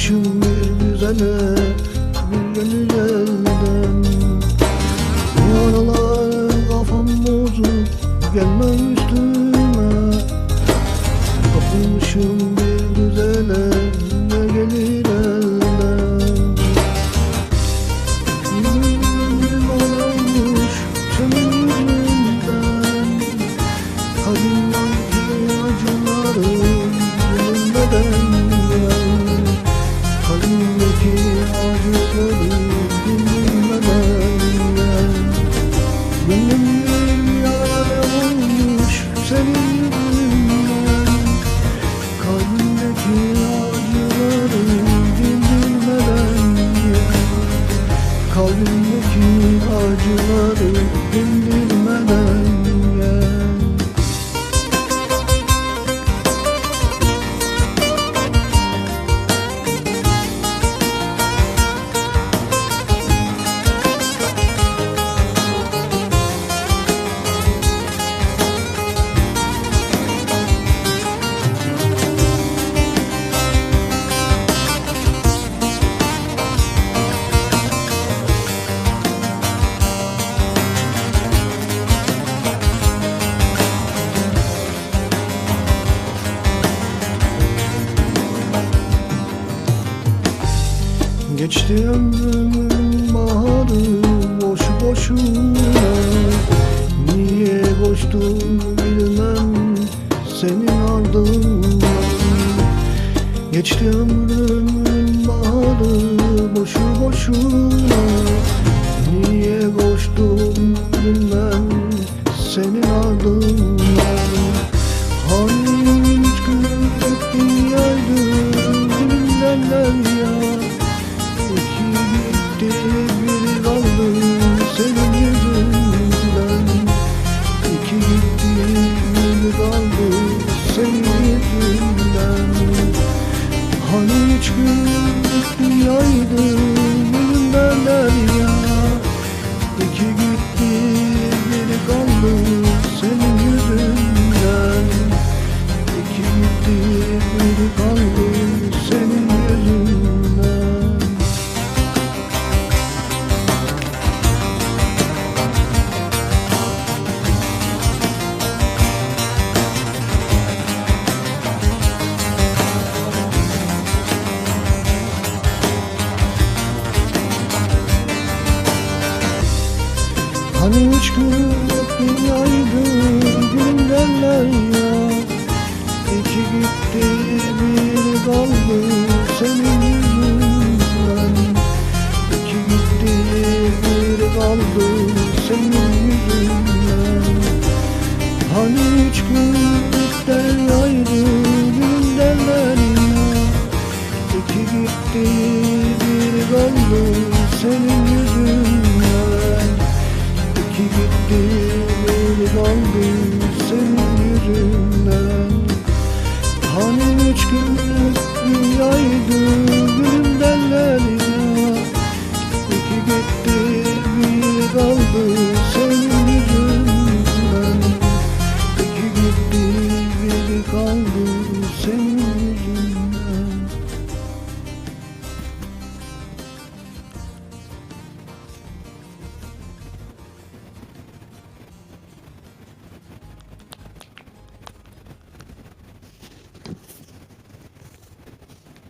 Kapılmışım bir güzele bir gönül elden Bu aralar kafam bozuk gelmem üstüme. Kapılmışım bir güzele ne gelir elden. Yüreğim ağlamış senin yüzünden Kalbimdeki acıları bilmeden gel you. Geçti ömrümün baharı boş boşuna. Niye koştum bilmem senin ardından Geçti ömrümün Hani üç günlük dünyaydı Hani üç günlük dünyaydı gün derler ya İki gitti bir kaldı senin yüzünden. İki gitti bir kaldı senin yüzünden. Hani üç günlük deryaydı gün derler ya İki gitti bir kaldı senin ki gittiğimin oldu senin yüzünden Hani üç günlük dünyaydı benim derlerine İki gittiğimin oldu senin yüzünden İki gittiğimin kaldı senin yüzünden.